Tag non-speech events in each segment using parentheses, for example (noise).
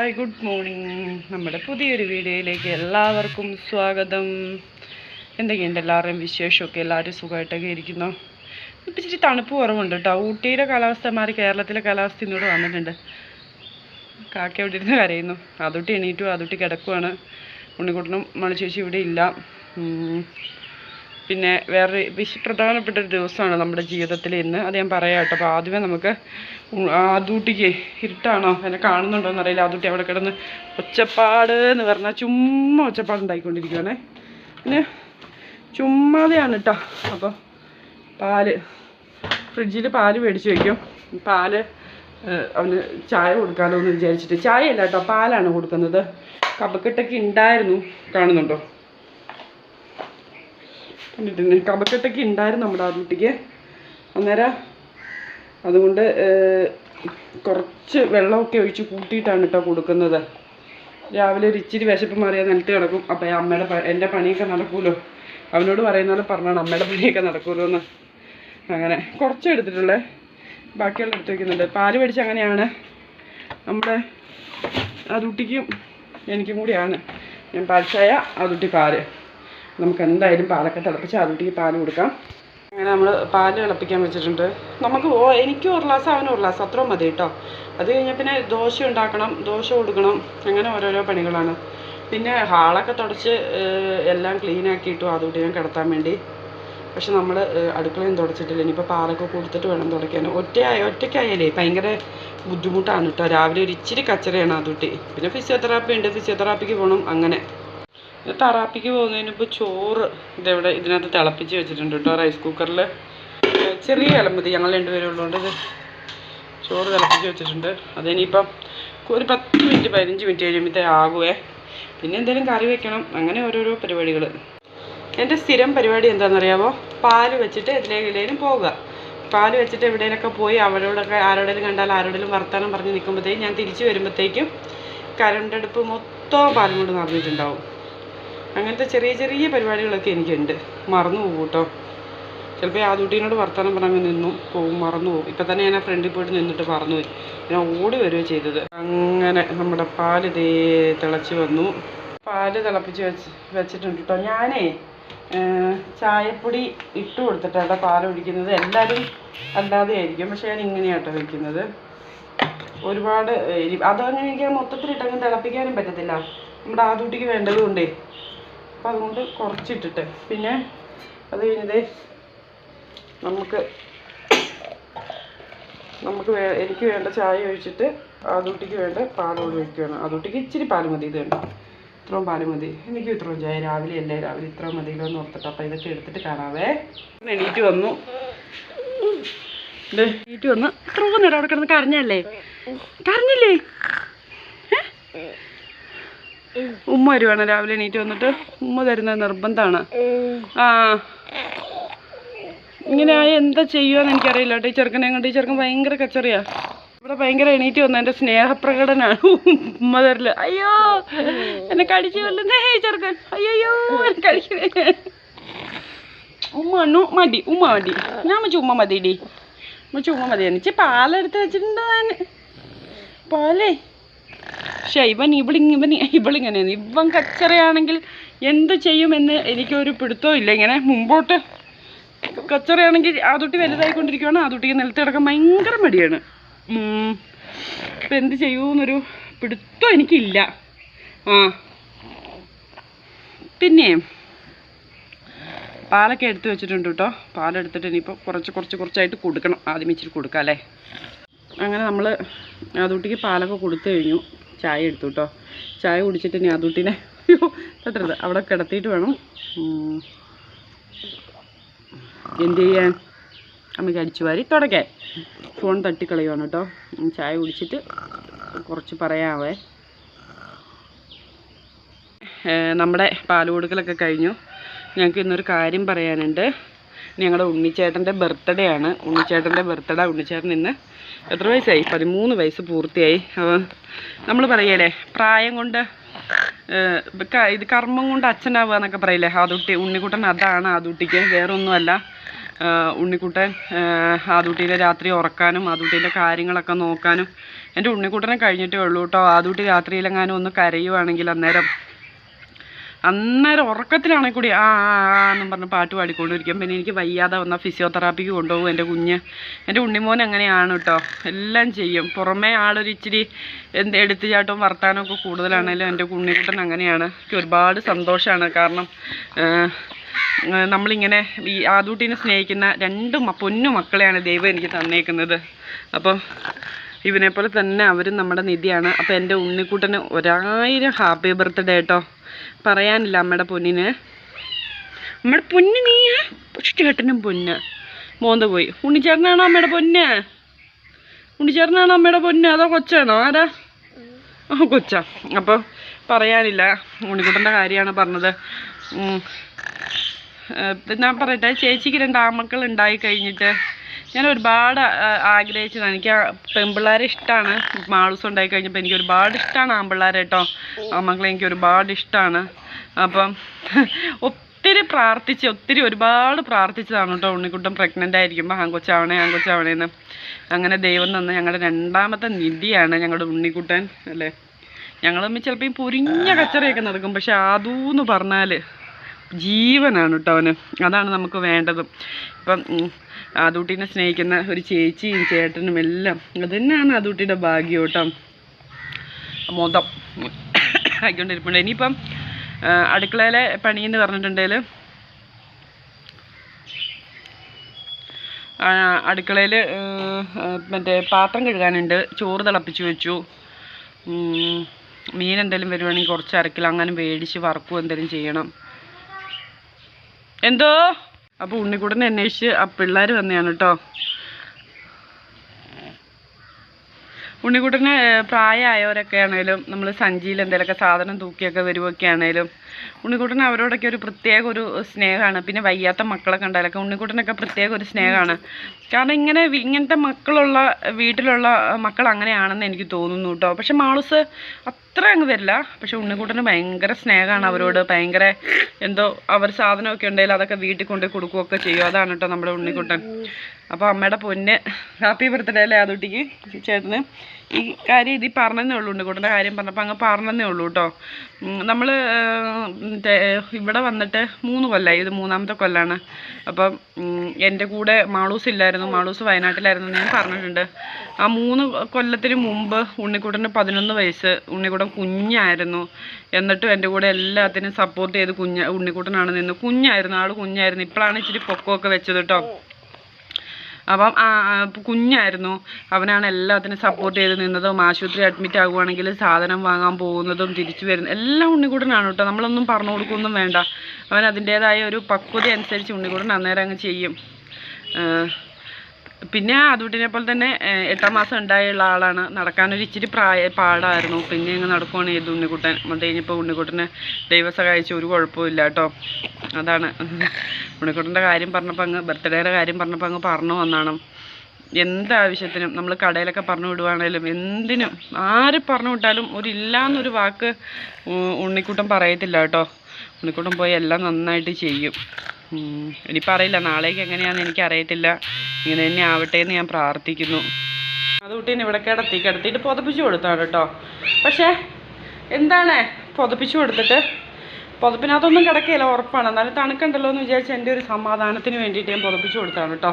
Hi good morning നമ്മുടെ പുതിയൊരു വീഡിയോയിലേക്ക് എല്ലാവർക്കും സ്വാഗതം. എന്തൊക്കെയുണ്ട് എല്ലാവരുടെയും വിശേഷമൊക്കെ? എല്ലാവരും സുഖമായിട്ടൊക്കെ ഇരിക്കുന്നു. ഇപ്പം ഇച്ചിരി തണുപ്പ് കുറവുണ്ട് കേട്ടോ. ഊട്ടിയുടെ കാലാവസ്ഥ മാറി കേരളത്തിലെ കാലാവസ്ഥ ഇന്നോട് വന്നിട്ടുണ്ട്. കാക്ക ഇവിടെ ഇരുന്ന് കരയുന്നു. അതുട്ടി എണീറ്റു അതുട്ടി കിടക്കുവാണ്. ഉണ്ണിക്കുട്ടനും മണിച്ചേച്ചി ഇവിടെ ഇല്ല. പിന്നെ വേറെ വിശ പ്രധാനപ്പെട്ട ഒരു ദിവസമാണ് നമ്മുടെ ജീവിതത്തിൽ ഇന്ന്. അത് ഞാൻ പറയാം കേട്ടോ. അപ്പോൾ ആദ്യമേ നമുക്ക് ആദൂട്ടിക്ക് ഇരുട്ടാണോ? എന്നെ കാണുന്നുണ്ടോ എന്നറിയില്ല. ആദൂട്ടി അവിടെ കിടന്ന് ഒച്ചപ്പാട് എന്ന് പറഞ്ഞാൽ ചുമ്മാ ഒച്ചപ്പാടുണ്ടായിക്കൊണ്ടിരിക്കുവാണേ പിന്നെ ചുമ്മാതെയാണ് കേട്ടോ. അപ്പോൾ പാൽ ഫ്രിഡ്ജിൽ പാൽ മേടിച്ച് വയ്ക്കും പാൽ അവന് ചായ കൊടുക്കാമല്ലോ എന്ന് വിചാരിച്ചിട്ട്. ചായ അല്ല കേട്ടോ പാലാണ് കൊടുക്കുന്നത്. കപക്കെട്ടൊക്കെ ഉണ്ടായിരുന്നു. കാണുന്നുണ്ടോ? കണ്ടിട്ടുണ്ട്. കപക്കെട്ടൊക്കെ ഉണ്ടായിരുന്നു നമ്മുടെ ആ കുട്ടിക്ക്. അന്നേരം അതുകൊണ്ട് കുറച്ച് വെള്ളമൊക്കെ ഒഴിച്ച് കൂട്ടിയിട്ടാണ് കേട്ടോ കൊടുക്കുന്നത്. രാവിലെ ഒരു ഇച്ചിരി വിശപ്പ് മാറിയാൽ നിലത്ത് കിടക്കും. അപ്പം അമ്മയുടെ എന്റെ പണിയൊക്കെ നടക്കുമല്ലോ അവനോട് പറയുന്ന പോലെ പറഞ്ഞാണ് അമ്മയുടെ പണിയൊക്കെ നടക്കുമല്ലോ എന്ന് അങ്ങനെ കുറച്ച് എടുത്തിട്ടുള്ളേ. ബാക്കിയുള്ള എടുത്ത് വയ്ക്കുന്നുണ്ട് പാൽ മേടിച്ച് അങ്ങനെയാണ്. നമ്മുടെ അതുട്ടിക്കും എനിക്കും കൂടിയാണ്. ഞാൻ പാൽച്ചായ അതുട്ടി പാൽ. നമുക്ക് എന്തായാലും പാലൊക്കെ തിളപ്പിച്ച് ആദ്യത്തേക്ക് പാൽ കൊടുക്കാം. അങ്ങനെ നമ്മൾ പാൽ തിളപ്പിക്കാൻ വെച്ചിട്ടുണ്ട്. നമുക്ക് ഓ എനിക്കും ഒരു ഗ്ലാസ് അവനും ഒരു ഗ്ലാസ് അത്രയും മതി കേട്ടോ. അത് കഴിഞ്ഞാൽ പിന്നെ ദോശ ഉണ്ടാക്കണം ദോശ കൊടുക്കണം അങ്ങനെ ഓരോരോ പണികളാണ്. പിന്നെ ഹാളൊക്കെ തുടച്ച് എല്ലാം ക്ലീൻ ആക്കിയിട്ടു അതുകൂടി ഞാൻ കിടത്താൻ വേണ്ടി. പക്ഷെ നമ്മൾ അടുക്കളയും തുടച്ചിട്ടില്ല. ഇനിയിപ്പോൾ പാലൊക്കെ കൊടുത്തിട്ട് വേണം തുടയ്ക്കാൻ. ഒറ്റയായ ഒറ്റയ്ക്കായാലേ ഭയങ്കര ബുദ്ധിമുട്ടാണ് കേട്ടോ. രാവിലെ ഒരു ഇച്ചിരി കച്ചറയാണ് അതുട്ടി. പിന്നെ ഫിസിയോതെറാപ്പി ഉണ്ട്. ഫിസിയോതെറാപ്പിക്ക് പോകണം അങ്ങനെ. പിന്നെ തറാപ്പിക്ക് പോകുന്നതിന് ഇപ്പോൾ ചോറ് ഇതെവിടെ ഇതിനകത്ത് തിളപ്പിച്ച് വെച്ചിട്ടുണ്ട് കേട്ടോ റൈസ് കുക്കറിൽ ചെറിയ ഇളമ്പതി ഞങ്ങൾ രണ്ടുപേരും ഉള്ളതുകൊണ്ട് ഇത് ചോറ് തിളപ്പിച്ച് വെച്ചിട്ടുണ്ട്. അതിനിപ്പം ഒരു പത്ത് മിനിറ്റ് പതിനഞ്ച് മിനിറ്റ് കഴിയുമ്പോഴത്തേ ആകുവേ. പിന്നെ എന്തെങ്കിലും കറി വെക്കണം അങ്ങനെ ഓരോരോ പരിപാടികൾ എന്റെ സ്ഥിരം പരിപാടി എന്താണെന്നറിയാമോ പാൽ വെച്ചിട്ട് ഇതിലേക്കും പോവുക. പാൽ വെച്ചിട്ട് എവിടെയെങ്കിലൊക്കെ പോയി അവരോടൊക്കെ ആരോടെങ്കിലും കണ്ടാൽ ആരോടെങ്കിലും വർത്തമാനം പറഞ്ഞ് നിൽക്കുമ്പോഴത്തേക്കും ഞാൻ തിരിച്ച് വരുമ്പോഴത്തേക്കും കരണ്ടടുപ്പ് മൊത്തം പാലും കൊണ്ട് നിറഞ്ഞിട്ടുണ്ടാവും. അങ്ങനത്തെ ചെറിയ ചെറിയ പരിപാടികളൊക്കെ എനിക്കുണ്ട്. മറന്നു പോകും കേട്ടോ. ചിലപ്പോൾ ആ കുട്ടീനോട് വർത്തമാനം പറഞ്ഞ് നിന്നു പോകും മറന്നു പോകും ഇപ്പം തന്നെ ഞാൻ ആ ഫ്രണ്ടിൽ പോയിട്ട് നിന്നിട്ട് മറന്നുപോയി ഞാൻ ഓടി വരികയോ ചെയ്തത്. അങ്ങനെ നമ്മുടെ പാൽ ഇതേ തിളച്ച് വന്നു. പാൽ തിളപ്പിച്ച് വെച്ച് വെച്ചിട്ടുണ്ട് കേട്ടോ. ഞാനേ ചായപ്പൊടി ഇട്ട് കൊടുത്തിട്ടാണ് പാൽ ഒഴിക്കുന്നത്. എല്ലാവരും അല്ലാതെ ആയിരിക്കും. പക്ഷെ ഞാൻ ഇങ്ങനെയാട്ടോ വെക്കുന്നത്. ഒരുപാട് അതങ്ങനെ എനിക്ക് മൊത്തത്തിലിട്ടങ്ങ് തിളപ്പിക്കാനും പറ്റത്തില്ല. നമ്മുടെ ആദൂട്ടിക്ക് വേണ്ടത് കൊണ്ടേ അപ്പം അതുകൊണ്ട് കുറച്ചിട്ടിട്ട്. പിന്നെ അത് കഴിഞ്ഞത് നമുക്ക് നമുക്ക് വേ എനിക്ക് വേണ്ട ചായ ഒഴിച്ചിട്ട് ആദൂട്ടിക്ക് വേണ്ട പാലോട് വയ്ക്കുകയാണ് ആദൂട്ടിക്ക് ഇച്ചിരി പാൽ മതി ഇത് വേണ്ട ഇത്രയും പാൽ മതി. എനിക്ക് ഇത്രയും ചായ രാവിലെ അല്ലേ രാവിലെ ഇത്രയും മതിയല്ലോ എന്ന് ഓർത്തിട്ട് അപ്പം ഇതൊക്കെ എടുത്തിട്ട് കാണാവേ. എണീറ്റ് വന്നു. എണീറ്റ് വന്നു. ഇത്രയും നേരം അവിടെ കിടന്ന് കരഞ്ഞല്ലേ? കരഞ്ഞില്ലേ? ഉമ്മ വരുവാണ്. രാവിലെ എണീറ്റ് വന്നിട്ട് ഉമ്മ തരുന്നത് നിർബന്ധമാണ്. ആ. ഇങ്ങനെ ആയ എന്താ ചെയ്യുമെന്ന് എനിക്കറിയില്ല കേട്ടോ. ഈ ചെറുക്കനെ കണ്ട് ഈ ചെറുക്കൻ ഭയങ്കര കച്ചറിയാ. ഇവിടെ ഭയങ്കര എണീറ്റ് വന്ന. എന്റെ സ്നേഹപ്രകടനാണ് ഉമ്മ തരൽ. അയ്യോ എന്നെ കടിച്ചു കൊല്ലുന്നേ ചെറുക്കൻ. അയ്യോ എന്നെ ഉമ്മ അണ്ണു മതി ഉമ്മ മതി. ഞാൻ മച്ച ഉമ്മ മതിടി. മച്ച ഉമ്മ മതി എനിക്ക് പാലെടുത്ത് വെച്ചിട്ടുണ്ട് ഞാൻ പാലേ. പക്ഷെ ഇവൻ ഇവളിങ് ഇവൻ ഇവളിങ്ങനെയാണ്. ഇവൻ കച്ചറയാണെങ്കിൽ എന്ത് ചെയ്യുമെന്ന് എനിക്കൊരു പിടുത്തവും ഇല്ല. ഇങ്ങനെ മുമ്പോട്ട് കച്ചറയാണെങ്കിൽ ആതുട്ടി വലുതായിക്കൊണ്ടിരിക്കുകയാണ് ആതുട്ടിക്ക് നിലത്ത് കിടക്കാൻ ഭയങ്കര മടിയാണ്. ഉം. ഇപ്പം എന്ത് ചെയ്യൂന്നൊരു പിടുത്തം എനിക്കില്ല. ആ. പിന്നെ പാലൊക്കെ എടുത്ത് വെച്ചിട്ടുണ്ട് കേട്ടോ. പാലെടുത്തിട്ട് ഇനിയിപ്പോൾ കുറച്ച് കുറച്ച് കുറച്ചായിട്ട് കൊടുക്കണം. ആദ്യം ഇച്ചിരി കൊടുക്കാം അല്ലേ? അങ്ങനെ നമ്മൾ അതുട്ടിക്ക് പാലൊക്കെ കൊടുത്തു കഴിഞ്ഞു. ചായ എടുത്തു കേട്ടോ ചായ കുടിച്ചിട്ട് ഇനി അതുട്ടിനെ അയ്യോ അവിടെ കിടത്തിയിട്ട് വേണം. എന്ത് ചെയ്യാൻ? അമ്മയ്ക്ക് അടിച്ചു വാരി തുടക്കാൻ. ഫോൺ തട്ടിക്കളയുവാണ് കേട്ടോ ചായ കുടിച്ചിട്ട് കുറച്ച് പറയാവേ. നമ്മുടെ പാൽ കൊടുക്കലൊക്കെ കഴിഞ്ഞു. ഞങ്ങൾക്ക് ഇന്നൊരു കാര്യം പറയാനുണ്ട്. ഞങ്ങളുടെ ഉണ്ണിച്ചേട്ടന്റെ ബർത്ത്ഡേ ആണ്. ഉണ്ണിച്ചേട്ടന്റെ ബർത്ത്ഡേ ഉണ്ണിച്ചേട്ടൻ ഇന്ന് എത്ര വയസ്സായി? പതിമൂന്ന് വയസ്സ് പൂർത്തിയായി. നമ്മൾ പറയല്ലേ പ്രായം കൊണ്ട് ഇത് കർമ്മം കൊണ്ട് അച്ഛനാവുക എന്നൊക്കെ പറയില്ലേ? ആദുട്ടി ഉണ്ണിക്കുട്ടൻ അതാണ് ആദുട്ടിക്ക് വേറെ ഒന്നുമല്ല ആ, ഉണ്ണിക്കുട്ടൻ ആ, രാത്രി ഉറക്കാനും ആദൂട്ടീന്റെ കാര്യങ്ങളൊക്കെ നോക്കാനും. എന്റെ ഉണ്ണിക്കുട്ടനെ കഴിഞ്ഞിട്ടേ ഉള്ളൂ കേട്ടോ. ആദൂട്ടി രാത്രിയിലെങ്ങാനും ഒന്ന് കരയുവാണെങ്കിൽ അന്നേരം അന്നേരം ഉറക്കത്തിലാണെങ്കിൽ കൂടി ആ ആ പറഞ്ഞ് പാട്ട് പാടിക്കൊണ്ടിരിക്കും. പിന്നെ എനിക്ക് വയ്യാതെ വന്ന ഫിസിയോതെറാപ്പിക്ക് കൊണ്ടുപോകും. എന്റെ കുഞ്ഞ് എന്റെ ഉണ്ണിമോൻ അങ്ങനെയാണ് കേട്ടോ. എല്ലാം ചെയ്യും. പുറമേ ആളൊരു ഇച്ചിരി എന്ത് വർത്താനവും ഒക്കെ കൂടുതലാണെങ്കിലും എന്റെ കുഞ്ഞിക്കുട്ടൻ അങ്ങനെയാണ്. എനിക്ക് ഒരുപാട് സന്തോഷമാണ്. കാരണം നമ്മളിങ്ങനെ ഈ ആദൂട്ടീനെ സ്നേഹിക്കുന്ന രണ്ട് പൊന്നു മക്കളെയാണ് ദൈവം എനിക്ക് തന്നേക്കുന്നത്. അപ്പോൾ ഇവനെപ്പോലെ തന്നെ അവരും നമ്മുടെ നിധിയാണ്. അപ്പോൾ എന്റെ ഉണ്ണിക്കുട്ടന് ഒരായിരം ഹാപ്പി ബർത്ത്ഡേ കേട്ടോ പറയാനില്ല അമ്മയുടെ പൊന്നിന്. അമ്മയുടെ പൊന്ന് നീയാ ചേട്ടനും പൊന്ന്. മോന്ത പോയി. ഉണ്ണിച്ചേട്ടനാണോ അമ്മയുടെ പൊന്ന്? ഉണ്ണിച്ചേട്ടനാണോ അമ്മയുടെ പൊന്ന്? അതോ കൊച്ചാണോ? ആരാ? ആ കൊച്ചാ. അപ്പോൾ പറയാനില്ല. ഉണ്ണിക്കുട്ടന്റെ കാര്യമാണ് പറഞ്ഞത്. ഞാൻ പറയട്ടെ. ചേച്ചിക്ക് രണ്ട് ആമക്കൾ ഉണ്ടായി കഴിഞ്ഞിട്ട്. ഞാൻ ഒരുപാട് ആഗ്രഹിച്ചത് എനിക്ക് പെൺപിള്ളേരെ ഇഷ്ടമാണ് മാളൂസ് ഉണ്ടായി കഴിഞ്ഞപ്പോൾ എനിക്ക് ഒരുപാട് ഇഷ്ടമാണ് ആൺപിള്ളേരെ കേട്ടോ മക്കളെ എനിക്ക് ഒരുപാട് ഇഷ്ടമാണ് അപ്പം (laughs) ഒത്തിരി പ്രാർത്ഥിച്ച് ഒത്തിരി ഒരുപാട് പ്രാർത്ഥിച്ചതാണ് കേട്ടോ ഉണ്ണിക്കുട്ടൻ പ്രഗ്നന്റ് ആയിരിക്കുമ്പോൾ ആങ്കൊച്ചാവണേ ആങ്കൊച്ചാവണേന്ന് അങ്ങനെ ദൈവം തന്ന ഞങ്ങളുടെ രണ്ടാമത്തെ നിധിയാണ് ഞങ്ങളുടെ ഉണ്ണിക്കുട്ടൻ അല്ലേ? ഞങ്ങൾ തമ്മിൽ ചിലപ്പോൾ ഈ പൊരിഞ്ഞ കച്ചറയൊക്കെ നടക്കും. പക്ഷെ അതൂന്ന് പറഞ്ഞാൽ ജീവനാണ് കേട്ടോ അവന്. അതാണ് നമുക്ക് വേണ്ടത്. ഇപ്പം ഉം, സ്നേഹിക്കുന്ന ഒരു ചേച്ചിയും ചേട്ടനും എല്ലാം അത് തന്നെയാണ് ആദൂട്ടിയുടെ ഭാഗ്യം കേട്ടോ മൊതം. ആയിക്കൊണ്ടിരിപ്പുണ്ട്. ഇനിയിപ്പം അടുക്കളയിലെ അടുക്കളയിലെ പണിയെന്ന് പറഞ്ഞിട്ടുണ്ടെങ്കിൽ അടുക്കളയിൽ മറ്റേ പാത്രം കഴുകാനുണ്ട്. ചോറ് തിളപ്പിച്ച് വെച്ചു. മീൻ എന്തെങ്കിലും വരുവാണെങ്കിൽ കുറച്ച് അരക്കിലോ അങ്ങനെ മേടിച്ച് വറക്കും എന്തെങ്കിലും ചെയ്യണം. എന്തോ? അപ്പോൾ ഉണ്ണിക്കൂടനെ അന്വേഷിച്ച് ആ പിള്ളേർ വന്നെയാണ് കേട്ടോ. ഉണ്ണിക്കുട്ടന് പ്രായമായവരൊക്കെ ആണേലും നമ്മൾ സഞ്ചിയിൽ എന്തെങ്കിലുമൊക്കെ സാധനം തൂക്കിയൊക്കെ വരുവൊക്കെ ആണേലും ഉണ്ണിക്കുട്ടന് അവരോടൊക്കെ ഒരു പ്രത്യേക ഒരു സ്നേഹമാണ്. പിന്നെ വയ്യാത്ത മക്കളെ കണ്ടാലൊക്കെ ഉണ്ണിക്കുട്ടനൊക്കെ പ്രത്യേക ഒരു സ്നേഹമാണ്. കാരണം ഇങ്ങനെ ഇങ്ങനത്തെ മക്കളുള്ള വീട്ടിലുള്ള മക്കൾ അങ്ങനെയാണെന്ന് എനിക്ക് തോന്നുന്നു കേട്ടോ പക്ഷെ മാളൂസ് അത്ര അങ്ങ് വരില്ല. പക്ഷെ ഉണ്ണിക്കുട്ടന് ഭയങ്കര സ്നേഹമാണ് അവരോട്. ഭയങ്കര എന്തോ അവർ സാധനമൊക്കെ ഉണ്ടെങ്കിൽ അതൊക്കെ വീട്ടിൽ കൊണ്ടുപോയി കൊടുക്കുകയൊക്കെ ചെയ്യും. അതാണ് കേട്ടോ നമ്മുടെ ഉണ്ണിക്കുട്ടൻ. അപ്പോൾ അമ്മയുടെ പൊന്ന് ഹാപ്പി ബർത്ത്ഡേ അല്ലേ അതുട്ടിക്ക് ചേട്ടന്. ഈ കാര്യം ഇതിൽ പറഞ്ഞതേ ഉള്ളൂ കൂട്ടന്റെ കാര്യം പറഞ്ഞപ്പോൾ അങ്ങ് പറഞ്ഞതേ ഉള്ളൂ കേട്ടോ നമ്മൾ ഇവിടെ വന്നിട്ട് മൂന്ന് കൊല്ലമായി ഇത് മൂന്നാമത്തെ കൊല്ലാണ്. അപ്പം എന്റെ കൂടെ മാളൂസ് ഇല്ലായിരുന്നു മാളൂസ് വയനാട്ടിലായിരുന്നു ഞാൻ പറഞ്ഞിട്ടുണ്ട്. ആ മൂന്ന് കൊല്ലത്തിന് മുമ്പ് ഉണ്ണിക്കുട്ടന് പതിനൊന്ന് വയസ്സ് ഉണ്ണിക്കുട്ടൻ കുഞ്ഞായിരുന്നു. എന്നിട്ടും എന്റെ കൂടെ എല്ലാത്തിനും സപ്പോർട്ട് ചെയ്ത് കുഞ്ഞ ഉണ്ണിക്കുട്ടനാണ് നിന്ന്. കുഞ്ഞായിരുന്നു ആൾ കുഞ്ഞായിരുന്നു. ഇപ്പോഴാണ് ഇച്ചിരി പൊക്കമൊക്കെ വെച്ചത് കേട്ടോ അപ്പം കുഞ്ഞായിരുന്നു. അവനാണ് എല്ലാത്തിനും സപ്പോർട്ട് ചെയ്ത് നിന്നതും ആശുപത്രി അഡ്മിറ്റ് ആകുവാണെങ്കിൽ സാധനം വാങ്ങാൻ പോകുന്നതും തിരിച്ചു വരുന്നതും എല്ലാം ഉണ്ണിക്കൂടനാണ് കേട്ടോ. നമ്മളൊന്നും പറഞ്ഞു കൊടുക്കൊന്നും വേണ്ട. അവൻ അതിന്റേതായ ഒരു പക്വത അനുസരിച്ച് ഉണ്ണിക്കൂടൻ അന്നേരം അങ്ങ് ചെയ്യും. പിന്നെ അതുട്ടിനെ പോലെ തന്നെ എട്ടാം മാസം ഉണ്ടായുള്ള ആളാണ്. നടക്കാനൊരു ഇച്ചിരി പ്രായ പാടായിരുന്നു. പിന്നെ ഇങ്ങനെ നടക്കുവാണ് ചെയ്തു ഉണ്ണിക്കുട്ടൻ അത് കഴിഞ്ഞപ്പോൾ ഉണ്ണിക്കുട്ടന് ദൈവം സഹായിച്ച് ഒരു കുഴപ്പമില്ല കേട്ടോ. അതാണ്. ഉണ്ണിക്കുട്ടന്റെ കാര്യം പറഞ്ഞപ്പോൾ അങ്ങ് ബർത്ത്ഡേയുടെ കാര്യം പറഞ്ഞപ്പോൾ അങ്ങ് പറഞ്ഞു വന്നാണ്. എന്താവശ്യത്തിനും നമ്മൾ കടയിലൊക്കെ പറഞ്ഞു വിടുവാണേലും എന്തിനും ആര് പറഞ്ഞു വിട്ടാലും ഒരു ഇല്ലാന്നൊരു വാക്ക് ഉ- ഉണ്ണിക്കുട്ടൻ പറയത്തില്ല കേട്ടോ. ഉണ്ണിക്കുട്ടൻ പോയി എല്ലാം നന്നായിട്ട് ചെയ്യും. ഇനിയിപ്പോൾ അറിയില്ല നാളേക്ക് എങ്ങനെയാണെന്ന് എനിക്ക് അറിയത്തില്ല ഇങ്ങനെ തന്നെ ആവട്ടെ എന്ന് ഞാൻ പ്രാർത്ഥിക്കുന്നു. അത് കുട്ടീനെ ഇവിടെ കിടത്തി കിടത്തിയിട്ട് പുതപ്പിച്ച് കൊടുത്താണ് കേട്ടോ. പക്ഷേ എന്താണ് പുതപ്പിച്ച് കൊടുത്തിട്ട്? പുതപ്പിനകത്തൊന്നും കിടക്കില്ല ഉറപ്പാണ്. എന്നാലും തണുക്കണ്ടല്ലോ എന്ന് വിചാരിച്ച് എന്റെ ഒരു സമാധാനത്തിന് വേണ്ടിയിട്ട് ഞാൻ പുതപ്പിച്ച് കൊടുത്താണ് കേട്ടോ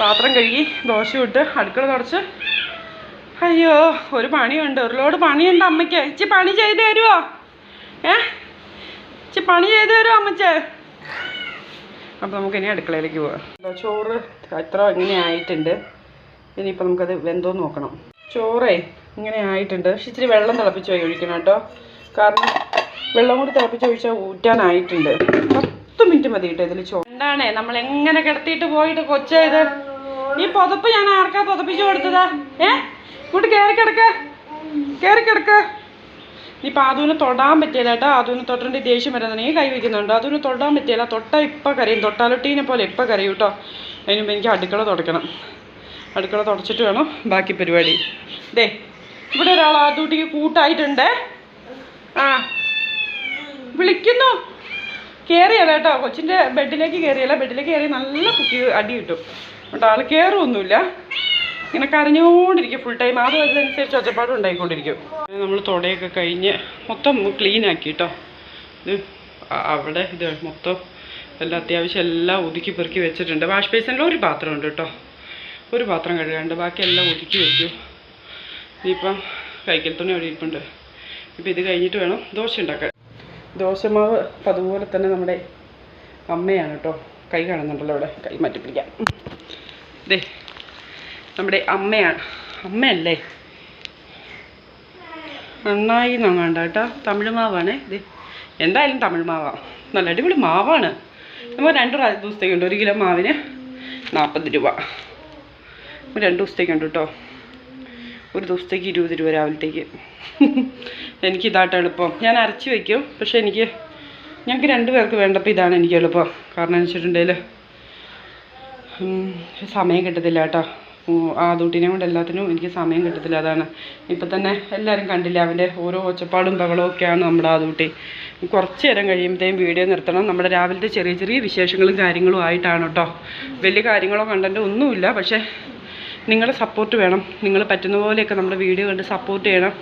പാത്രം കഴുകി ദോശ ഇട്ട് അടുക്കള തുടച്ച്. അയ്യോ ഒരു പണിയുണ്ട്. ഒരു ലോഡ് പണിയുണ്ട് അമ്മയ്ക്ക്. ഇച്ചി പണി ചെയ്ത് തരുമോ ഏ? ഇച്ചി പണി ചെയ്ത് തരുമോ അമ്മച്ചേ? അപ്പോൾ നമുക്ക് ഇനി അടുക്കളയിലേക്ക് പോവാം. ചോറ്? എത്ര ഇങ്ങനെ ആയിട്ടുണ്ട്. ഇനിയിപ്പോൾ നമുക്കത് വെന്തോ നോക്കണം. ചോറേ ഇങ്ങനെ ആയിട്ടുണ്ട്. പക്ഷെ ഇച്ചിരി വെള്ളം തിളപ്പിച്ച് പോയി ഒഴിക്കണം കേട്ടോ കാരണം വെള്ളം കൂടി തിളപ്പിച്ച് ഒഴിച്ചാൽ ഊറ്റാനായിട്ടുണ്ട്. പത്ത് മിനിറ്റ് മതി കേട്ടോ ഇതിൽ ചോ എന്താണ്? നമ്മൾ എങ്ങനെ കിടത്തിയിട്ട് പോയിട്ട് കൊച്ചത് ഈ പുതപ്പ് ഞാൻ ആർക്കാ പുതപ്പിച്ചു കൊടുത്തതാ? ഏ? ഇങ്ങോട്ട് കയറി കിടക്ക. കയറി കിടക്ക. നീ പാതുവിന് തൊടാൻ പറ്റിയില്ല കേട്ടോ. അതുവിന് തൊട്ടേണ്ടി ദേഷ്യം വരുന്നത് നീ കൈ വെക്കുന്നുണ്ട്. അതുവിന് തൊടാൻ പറ്റിയില്ല തൊട്ട ഇപ്പം കരയും. തൊട്ടാലൊട്ടീനെ പോലെ ഇപ്പം കരയും കേട്ടോ. അതിന് മുമ്പ് എനിക്ക് അടുക്കള തുടക്കണം. അടുക്കള തുടച്ചിട്ട് വേണം ബാക്കി പരിപാടി. ദേ ഇവിടെ ഒരാൾ ആദൂട്ടിക്ക് കൂട്ടായിട്ടുണ്ട്. ആ വിളിക്കുന്നു. കയറിയല്ല കേട്ടോ. കൊച്ചിന്റെ ബെഡിലേക്ക് കയറിയല്ല ബെഡിലേക്ക് കയറി നല്ല കുത്തി അടി കിട്ടും. കേട്ടോ ആൾ കയറുമൊന്നുമില്ല ഇങ്ങനെ കരഞ്ഞുകൊണ്ടിരിക്കും ഫുൾ ടൈം അത് അനുസരിച്ച് ഒച്ചപ്പാടും ഉണ്ടായിക്കൊണ്ടിരിക്കും. നമ്മൾ തുടയൊക്കെ കഴിഞ്ഞ് മൊത്തം ക്ലീൻ ആക്കി കേട്ടോ ഇത് അവിടെ ഇത് മൊത്തം എല്ലാം അത്യാവശ്യം എല്ലാം ഒതുക്കി പെറുക്കി വെച്ചിട്ടുണ്ട്. വാഷ് ബേസിനിൽ ഒരു പാത്രം ഉണ്ട് കേട്ടോ ഒരു പാത്രം കഴുകാണ്ട് ബാക്കി എല്ലാം ഒതുക്കി വെച്ചു ഇനിയിപ്പം കൈക്കൽ തുണി അവിടെ ഇരിപ്പുണ്ട്. ഇപ്പം ഇത് കഴിഞ്ഞിട്ട് വേണം ദോശ ഉണ്ടാക്കാൻ. ദോശമാവ് അതുപോലെ തന്നെ നമ്മുടെ അമ്മയാണ് കേട്ടോ. കൈ കാണുന്നുണ്ടല്ലോ അവിടെ. കൈ മാറ്റിപ്പിടിക്കാം ദേ നമ്മുടെ അമ്മയാണ്. അമ്മയല്ലേ? നന്നായി നങ്ങാണ്ട കേട്ടോ. തമിഴ് മാവാണേ. ഇത് എന്തായാലും തമിഴ് മാവാണ് നല്ല അടിപൊളി മാവാണ്. നമ്മൾ രണ്ട് ദിവസത്തേക്കുണ്ട് ഒരു കിലോ മാവിന് നാൽപ്പത് രൂപ. രണ്ട് ദിവസത്തേക്കുണ്ട് കേട്ടോ. ഒരു ദിവസത്തേക്ക് ഇരുപത് രൂപ രാവിലത്തേക്ക്. എനിക്ക് ഇതായിട്ട് എളുപ്പം. ഞാൻ അരച്ച് വയ്ക്കും പക്ഷേ എനിക്ക് ഞങ്ങൾക്ക് രണ്ട് പേർക്ക് വേണ്ടപ്പോൾ ഇതാണ് എനിക്ക് എളുപ്പം. കാരണം വെച്ചിട്ടുണ്ടെങ്കിൽ സമയം കിട്ടത്തില്ല കേട്ടോ. ആദൂട്ടിനെ കൊണ്ട് എല്ലാത്തിനും എനിക്ക് സമയം കിട്ടത്തില്ല. അതാണ്. ഇപ്പം തന്നെ എല്ലാവരും കണ്ടില്ല അവന്റെ ഓരോ ഒച്ചപ്പാടും ബഹളവും ഒക്കെയാണ് നമ്മുടെ ആ ദൂട്ടി. കുറച്ച് നേരം കഴിയുമ്പോഴത്തേക്കും വീഡിയോ നിർത്തണം. നമ്മുടെ രാവിലത്തെ ചെറിയ ചെറിയ വിശേഷങ്ങളും കാര്യങ്ങളും ആയിട്ടാണ് കേട്ടോ. വലിയ കാര്യങ്ങളോ കണ്ടന്റോ ഒന്നുമില്ല. പക്ഷേ നിങ്ങളുടെ സപ്പോർട്ട് വേണം. നിങ്ങൾ പറ്റുന്ന പോലെയൊക്കെ നമ്മുടെ വീഡിയോ കണ്ട് സപ്പോർട്ട് ചെയ്യണം.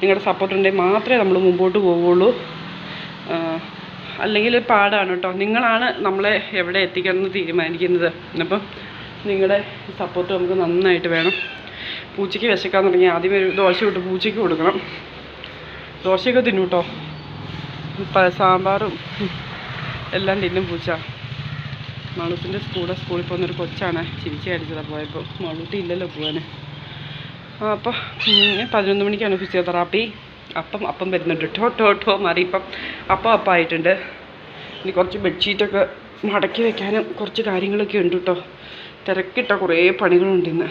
നിങ്ങളുടെ സപ്പോർട്ട് ഉണ്ടെങ്കിൽ മാത്രമേ നമ്മൾ മുമ്പോട്ട് പോവുള്ളൂ അല്ലെങ്കിൽ പാടാണ് കേട്ടോ. നിങ്ങളാണ് നമ്മളെ എവിടെ എത്തിക്കണം എന്ന് തീരുമാനിക്കുന്നത്. അപ്പം നിങ്ങളുടെ സപ്പോർട്ട് നമുക്ക് നന്നായിട്ട് വേണം. പൂച്ചയ്ക്ക് വിശക്കാൻ തുടങ്ങി. ആദ്യം ഒരു ദോശ വിട്ട് പൂച്ചയ്ക്ക് കൊടുക്കണം. ദോശയൊക്കെ തിന്നൂട്ടോ സാമ്പാറും എല്ലാം തിന്നും പൂച്ച. മളുസിന്റെ സ്കൂളിൽ സ്കൂളിൽ പോകുന്നൊരു കൊച്ചാണ് ചിരിച്ച് കടിച്ചതാണ് പോയപ്പോൾ മളുട്ടി ഇല്ലല്ലോ പോകാൻ അപ്പോൾ പതിനൊന്ന് മണിക്കാണ് ഫിസിയോതെറാപ്പി. അപ്പം അപ്പം വരുന്നുണ്ട്. ടോ ടോ ടോ മാറി. ഇപ്പം അപ്പം അപ്പം ആയിട്ടുണ്ട്. ഇനി കുറച്ച് ബെഡ്ഷീറ്റൊക്കെ മടക്കി വെക്കാനും കുറച്ച് കാര്യങ്ങളൊക്കെ ഉണ്ട് കേട്ടോ തിരക്കിട്ട കുറേ പണികളുണ്ട് ഇന്ന്.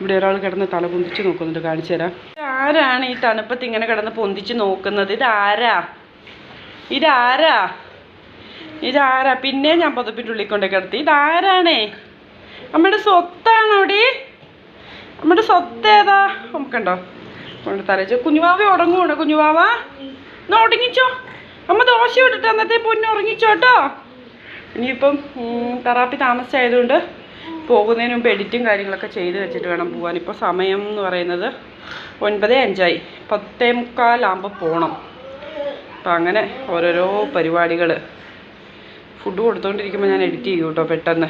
ഇവിടെ ഒരാൾ കിടന്ന് തല പൊന്തിച്ച് നോക്കുന്നുണ്ട്. കാണിച്ചു തരാം. ആരാണ് ഈ തണുപ്പത്ത് ഇങ്ങനെ കിടന്ന് പൊന്തിച്ച് നോക്കുന്നത്? ഇതാരാ? ഇതാരാ? ഇതാരാ? പിന്നെ ഞാൻ പുതപ്പിന്റെ ഉള്ളിൽ കൊണ്ട് കിടത്തി. ഇതാരാണേ? നമ്മുടെ സ്വത്താണോ അവിടെ? നമ്മുടെ സ്വത്ത് ഏതാ? നമുക്കുണ്ടോ കൊണ്ട്? തലച്ച് കുഞ്ഞുവാവ ഉറങ്ങുവാണ് കുഞ്ഞുവാവ. എന്നാ ഉടങ്ങിച്ചോ അമ്മ ദോശ ഇട്ടിട്ട് അന്നത്തെ പൊന്നു ഉറങ്ങിച്ചോ കേട്ടോ? ഇനിയിപ്പം തറാപ്പി താമസിച്ചായതുകൊണ്ട് പോകുന്നതിന് മുമ്പ് എഡിറ്റും കാര്യങ്ങളൊക്കെ ചെയ്ത് വെച്ചിട്ട് വേണം പോകാൻ ഇപ്പോൾ സമയം എന്ന് പറയുന്നത് ഒൻപത് അഞ്ചായി. പത്തേ മുക്കാലാകുമ്പോൾ പോകണം അപ്പം അങ്ങനെ ഓരോരോ പരിപാടികൾ ഫുഡ് കൊടുത്തുകൊണ്ടിരിക്കുമ്പോൾ ഞാൻ എഡിറ്റ് ചെയ്യും കേട്ടോ പെട്ടെന്ന്.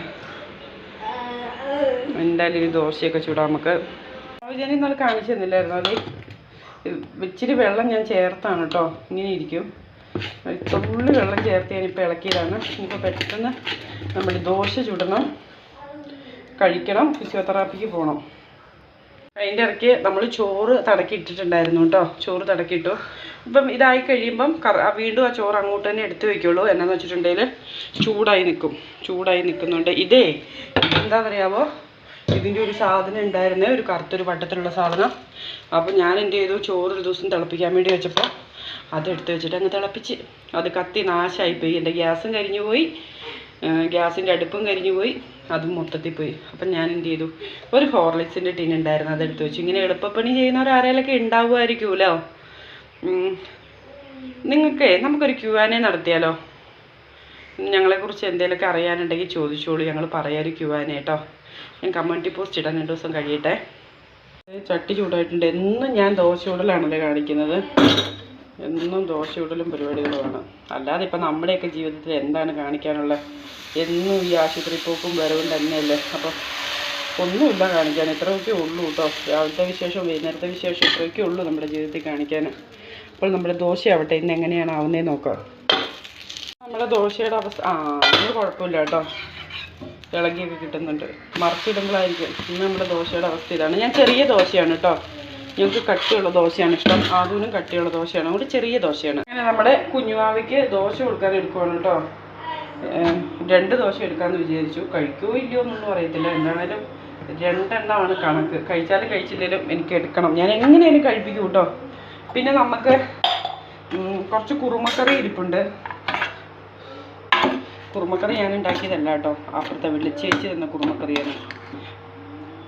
എന്തായാലും ഇനി ദോശയൊക്കെ ചൂടാം നമുക്ക്. ഞാൻ ഇന്നലെ കാണിച്ചു തന്നില്ലായിരുന്നു അത് ഇച്ചിരി വെള്ളം ഞാൻ ചേർത്താണ് കേട്ടോ ഇങ്ങനെ ഇരിക്കും. തുള്ളി വെള്ളം ചേർത്ത് ഞാനിപ്പോൾ ഇളക്കിയതാണ്. ഇനിയിപ്പോൾ പെട്ടെന്ന് നമ്മൾ ദോശ ചുടണം. കഴിക്കണം. ഫിസിയോതെറാപ്പിക്ക് പോകണം അതിന്റെ ഇടയ്ക്ക് നമ്മൾ ചോറ് തടക്കി ഇട്ടിട്ടുണ്ടായിരുന്നു കേട്ടോ ചോറ് തടക്കിയിട്ടു ഇപ്പം ഇതായി കഴിയുമ്പം വീണ്ടും ആ ചോറ് അങ്ങോട്ട് തന്നെ എടുത്ത് വയ്ക്കുള്ളൂ. എന്നാന്ന് വെച്ചിട്ടുണ്ടെങ്കിൽ ചൂടായി നിൽക്കും ചൂടായി നിൽക്കുന്നുണ്ട് ഇതേ എന്താണെന്നറിയാമോ ഇതിന്റെ ഒരു സാധനം ഉണ്ടായിരുന്നേ ഒരു കറുത്തൊരു വട്ടത്തിലുള്ള സാധനം. അപ്പോൾ ഞാൻ എന്ത് ചെയ്തു? ചോറ് ഒരു ദിവസം തിളപ്പിക്കാൻ വേണ്ടി വെച്ചപ്പോൾ അതെടുത്ത് വെച്ചിട്ട് അങ്ങ് തിളപ്പിച്ച് അത് കത്തി നാശമായിപ്പോയി എന്റെ ഗ്യാസും കരിഞ്ഞു പോയി. ഗ്യാസിന്റെ അടുപ്പും കരിഞ്ഞു പോയി. അതും മൊത്തത്തിൽ പോയി. അപ്പം ഞാൻ എന്ത് ചെയ്തു? ഒരു ഹോർലിക്സിന്റെ ടിൻ ഉണ്ടായിരുന്നു. അതെടുത്ത് വെച്ചു. ഇങ്ങനെ എളുപ്പപ്പണി ചെയ്യുന്നവർ ആരെങ്കിലൊക്കെ ഉണ്ടാവുമായിരിക്കുമല്ലോ. നിങ്ങൾക്ക് നമുക്കൊരു ക്യൂ ആൻ എ നടത്തിയാലോ? ഞങ്ങളെക്കുറിച്ച് എന്തെങ്കിലുമൊക്കെ അറിയാനുണ്ടെങ്കിൽ ചോദിച്ചോളൂ. ഞങ്ങൾ പറയാം ഒരു ക്യൂ ആൻ എ കേട്ടോ. ഞാൻ കമ്മ്യൂണിറ്റി പോസ്റ്റ് ഇടാൻ രണ്ട് ദിവസം കഴിയട്ടെ. ചട്ടി ചൂടായിട്ടുണ്ട്. എന്നും ഞാൻ ദോശ ചൂടലാണല്ലോ കാണിക്കുന്നത്? എന്നും ദോശ ചൂടലും പരിപാടികളുമാണ്. അല്ലാതെ ഇപ്പം നമ്മുടെയൊക്കെ ജീവിതത്തിൽ എന്താണ് കാണിക്കാനുള്ളത്? എന്നും ഈ ആശുപത്രി പോക്കും വരവും തന്നെയല്ലേ? അപ്പം ഒന്നുമില്ല കാണിക്കാൻ. ഇത്രയൊക്കെ ഉള്ളൂ കേട്ടോ. രാവിലത്തെ വിശേഷം വൈകുന്നേരത്തെ വിശേഷം ഇത്രയൊക്കെ ഉള്ളൂ നമ്മുടെ ജീവിതത്തിൽ കാണിക്കാൻ. അപ്പോൾ നമ്മുടെ ദോശയാവട്ടെ ഇന്ന് എങ്ങനെയാണ് ആവുന്നതെന്ന് നോക്കാം. നമ്മുടെ ദോശയുടെ അവസ്ഥ ആ അത് കുഴപ്പമില്ല കേട്ടോ. ഇളകിയൊക്കെ കിട്ടുന്നുണ്ട്. മറച്ചിടുമ്പോഴായിരിക്കും. ഇന്ന് നമ്മുടെ ദോശയുടെ അവസ്ഥ ഇതാണ്. ഞാൻ ചെറിയ ദോശയാണ് കേട്ടോ. ഞങ്ങൾക്ക് കട്ടിയുള്ള ദോശയാണ് ഇഷ്ടം. ആദൂനും കട്ടിയുള്ള ദോശയാണ്. അതുകൊണ്ട് ചെറിയ ദോശയാണ്. അങ്ങനെ നമ്മുടെ കുഞ്ഞുമാവയ്ക്ക് ദോശ കൊടുക്കാൻ എടുക്കുവാണ് കേട്ടോ. രണ്ട് ദോശ എടുക്കാമെന്ന് വിചാരിച്ചു. കഴിക്കുമോ ഇല്ലയോ എന്നൊന്നും അറിയത്തില്ല. എന്താണേലും രണ്ടെണ്ണമാണ് കണക്ക്. കഴിച്ചാലും കഴിച്ചില്ലെങ്കിലും എനിക്ക് എടുക്കണം. ഞാൻ എങ്ങനെയാലും കഴിപ്പിക്കും കേട്ടോ. പിന്നെ നമുക്ക് കുറച്ച് കുറുമക്കറി ഇരിപ്പുണ്ട്. കുറുമക്കറി ഞാൻ ഉണ്ടാക്കിയതല്ല കേട്ടോ. അപ്പുറത്തെ വെള്ളിച്ചേച്ചി തന്ന കുറുമക്കറിയാണ്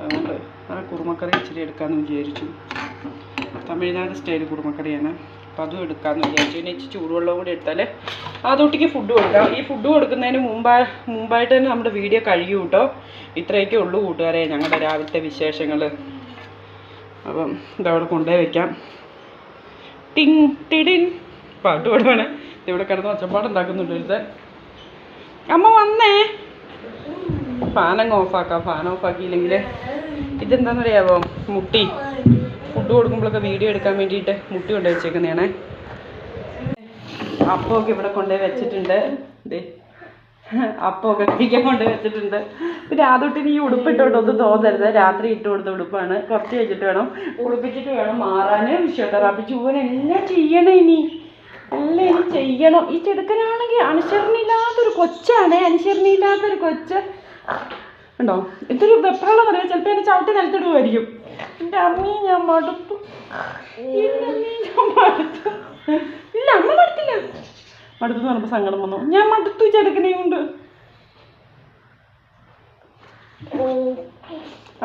അതുകൊണ്ട് ആ കുറുമക്കറി ഇച്ചിരി എടുക്കാമെന്ന് വിചാരിച്ചു. തമിഴ്നാട് സ്റ്റൈൽ കുറുമക്കറിയാണ്. അപ്പം അതും എടുക്കാമെന്ന് വിചാരിച്ചു. പിന്നെ ഇച്ചിരി ചൂടുവെള്ളം കൂടി എടുത്താൽ അതോട്ടിക്ക് ഫുഡ് കൊടുക്കാം. ഈ ഫുഡ് കൊടുക്കുന്നതിന് മുമ്പാ മുമ്പായിട്ട് തന്നെ നമ്മുടെ വീഡിയോ കഴിയും കേട്ടോ. ഇത്രയൊക്കെ ഉള്ളൂ കൂട്ടുകാരെ. ഞങ്ങളുടെ രാവിലത്തെ വിശേഷങ്ങൾ അപ്പം ഇതവിടെ കൊണ്ടുപോയി വെക്കാം. ടിങ് ടിടിൻ. പാട്ട് പാടുവാണ്. ഇവിടെ കിടന്ന് ഒച്ചപ്പാടുണ്ടാക്കുന്നുണ്ട് ഒരുത്തൻ. അമ്മ വന്നേ. ഫാനങ്ങ് ഓഫാക്കാം ഫാൻ ഓഫാക്കിയില്ലെങ്കിൽ ഇതെന്താണെന്നറിയാവോ മുട്ടി. ഫുഡ് കൊടുക്കുമ്പോഴൊക്കെ വീഡിയോ എടുക്കാൻ വേണ്ടിയിട്ട് മുട്ടി കൊണ്ടുപോയി വെച്ചേക്കുന്നതാണേ അപ്പമൊക്കെ ഇവിടെ കൊണ്ടുപോയി വെച്ചിട്ടുണ്ട്. ദേ അപ്പമൊക്കെ കഴിക്കാൻ കൊണ്ട് വെച്ചിട്ടുണ്ട്. പിന്നെ ആദ്യമായിട്ട് ഈ ഒന്നും തോന്നരുത്. രാത്രി ഇട്ട് കൊടുത്ത ഉടുപ്പാണ്. കുറച്ച് കഴിഞ്ഞിട്ട് വേണം കുളിപ്പിച്ചിട്ട് വേണം മാറാൻ ഫിസിയോതെറാപ്പി ചൂവനെല്ലാം ചെയ്യണം ഇനി? എല്ലാം ഇനി ചെയ്യണം. ഈ ചെടുക്കനാണെങ്കിൽ അനുസരണയില്ലാത്തൊരു കൊച്ചാണ്. അനുസരണയില്ലാത്തൊരു കൊച്ച്. ഉണ്ടോ എന്തൊരു വെപ്രാളം പറയാം. ചിലപ്പോൾ എന്നെ ചവിട്ടി നിലത്തിടുമായിരിക്കും എന്റെ അമ്മയെ ഞാൻ ഞാൻ മടുത്തു. ഇല്ല അമ്മ മടുത്തില്ല. മടുത്തു എന്ന് പറഞ്ഞപ്പോൾ സങ്കടം വന്നു. ഞാൻ മടുത്തു ചെടുക്കണേ കൊണ്ട്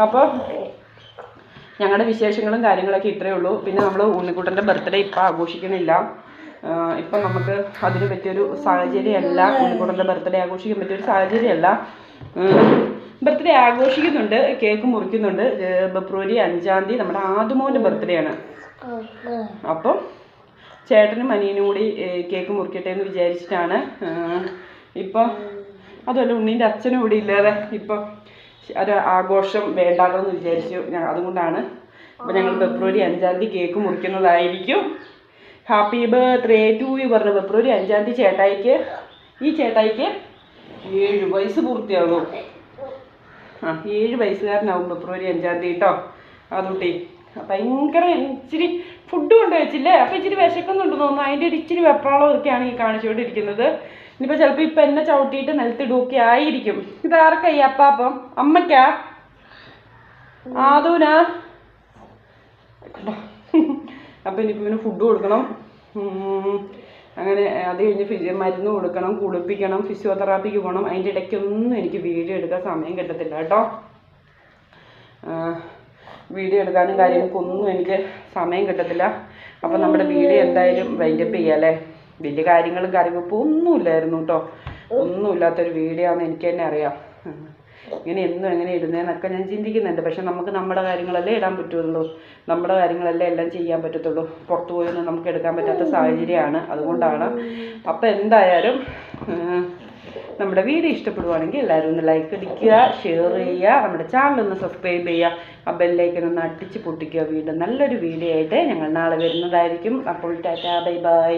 അപ്പോൾ ഞങ്ങളുടെ വിശേഷങ്ങളും കാര്യങ്ങളൊക്കെ ഇത്രയേ ഉള്ളൂ. പിന്നെ നമ്മൾ ഉണ്ണിക്കുട്ടന്റെ ബർത്ത്ഡേ ഇപ്പം ആഘോഷിക്കണില്ല. ഇപ്പം നമുക്ക് അതിന് പറ്റിയൊരു സാഹചര്യമല്ല ഉണ്ണിക്കുട്ടന്റെ ബർത്ത്ഡേ ആഘോഷിക്കാൻ പറ്റിയൊരു സാഹചര്യമല്ല ബർത്ത്ഡേ ആഘോഷിക്കുന്നുണ്ട്. കേക്ക് മുറിക്കുന്നുണ്ട്. ഫെബ്രുവരി അഞ്ചാം തീയതി നമ്മുടെ ആദ്യമോന്റെ ബർത്ത്ഡേ ആണ്. അപ്പം ചേട്ടനും അനിയനും കൂടി കേക്ക് മുറിക്കട്ടെ എന്ന് വിചാരിച്ചിട്ടാണ്. ഇപ്പോൾ ഇപ്പം അതുമല്ല ഉണ്ണീന്റെ അച്ഛനും ഇവിടെ ഇല്ലാതെ ഇപ്പോൾ ഒരു ആഘോഷം വേണ്ടാലോ എന്ന് വിചാരിച്ചു അതുകൊണ്ടാണ് അപ്പോൾ ഞങ്ങൾ ഫെബ്രുവരി അഞ്ചാം തീയതി കേക്ക് മുറിക്കുന്നതായിരിക്കും. ഹാപ്പി ബർത്ത്ഡേ ടു യു പറഞ്ഞു ഫെബ്രുവരി അഞ്ചാം തീയതി ചേട്ടായിക്ക് ഈ ചേട്ടായിക്ക് ഏഴ് വയസ്സ് പൂർത്തിയാകും. ആ ഏഴ് വയസ്സുകാരനാവും ഫെബ്രുവരി അഞ്ചാം തീയതി കേട്ടോ. അതുട്ടി ഭയങ്കര ഇച്ചിരി ഫുഡ് കൊണ്ട് വെച്ചില്ലേ അപ്പം ഇച്ചിരി വിശക്കുന്നുണ്ട് തോന്നുന്നു. അതിന്റെ ഒരു ഇച്ചിരി വെപ്രാളം ഒക്കെയാണ് ഈ കാണിച്ചുകൊണ്ടിരിക്കുന്നത്. ഇനിയിപ്പോൾ ചിലപ്പോൾ ഇപ്പം എന്നെ ചവിട്ടിയിട്ട് നിലത്തിടുകയൊക്കെ ആയിരിക്കും. ഇതാർക്കാ ഈ അപ്പാപ്പം? അമ്മയ്ക്കാ? ആദൂനാ അപ്പം ഇനിയിപ്പോൾ ഇവന് ഫുഡ് കൊടുക്കണം. അങ്ങനെ അത് കഴിഞ്ഞ് ഫിസി മരുന്ന് കൊടുക്കണം കുളിപ്പിക്കണം ഫിസിയോതെറാപ്പിക്ക് പോകണം അതിന്റെ ഇടയ്ക്കൊന്നും എനിക്ക് വീഡിയോ എടുക്കാൻ സമയം കിട്ടത്തില്ല കേട്ടോ. വീഡിയോ എടുക്കാനും കാര്യങ്ങൾക്കൊന്നും എനിക്ക് സമയം കിട്ടത്തില്ല. അപ്പം നമ്മുടെ വീഡിയോ എന്തായാലും വൈൻഡപ്പ് ചെയ്യാല്ലേ വലിയ കാര്യങ്ങളും കാര്യങ്ങളും ഒന്നുമില്ലായിരുന്നു കേട്ടോ. ഒന്നുമില്ലാത്തൊരു വീഡിയോ ആണെന്ന് എനിക്ക് തന്നെ അറിയാം. ഇങ്ങനെ എന്നും എങ്ങനെ ഇടുന്നതെന്നൊക്കെ ഞാൻ ചിന്തിക്കുന്നുണ്ട്. പക്ഷെ നമുക്ക് നമ്മുടെ കാര്യങ്ങളല്ലേ ഇടാൻ പറ്റുള്ളൂ. നമ്മുടെ കാര്യങ്ങളല്ലേ എല്ലാം ചെയ്യാൻ പറ്റത്തുള്ളൂ. പുറത്തു പോയൊന്നും നമുക്ക് എടുക്കാൻ പറ്റാത്ത സാഹചര്യമാണ്. അതുകൊണ്ടാണ്. അപ്പം എന്തായാലും നമ്മുടെ വീഡിയോ ഇഷ്ടപ്പെടുവാണെങ്കിൽ എല്ലാവരും ഒന്ന് ലൈക്ക് അടിക്കുക ഷെയർ ചെയ്യുക നമ്മുടെ ചാനൽ ഒന്ന് സബ്സ്ക്രൈബ് ചെയ്യുക. ആ ബെല്ലൈക്കൻ ഒന്ന് അടിച്ച് പൊട്ടിക്കുക. വീണ്ടും നല്ലൊരു വീഡിയോ ആയിട്ട് ഞങ്ങൾ നാളെ വരുന്നതായിരിക്കും. അപ്പോൾ ടാറ്റാ ബൈ ബൈ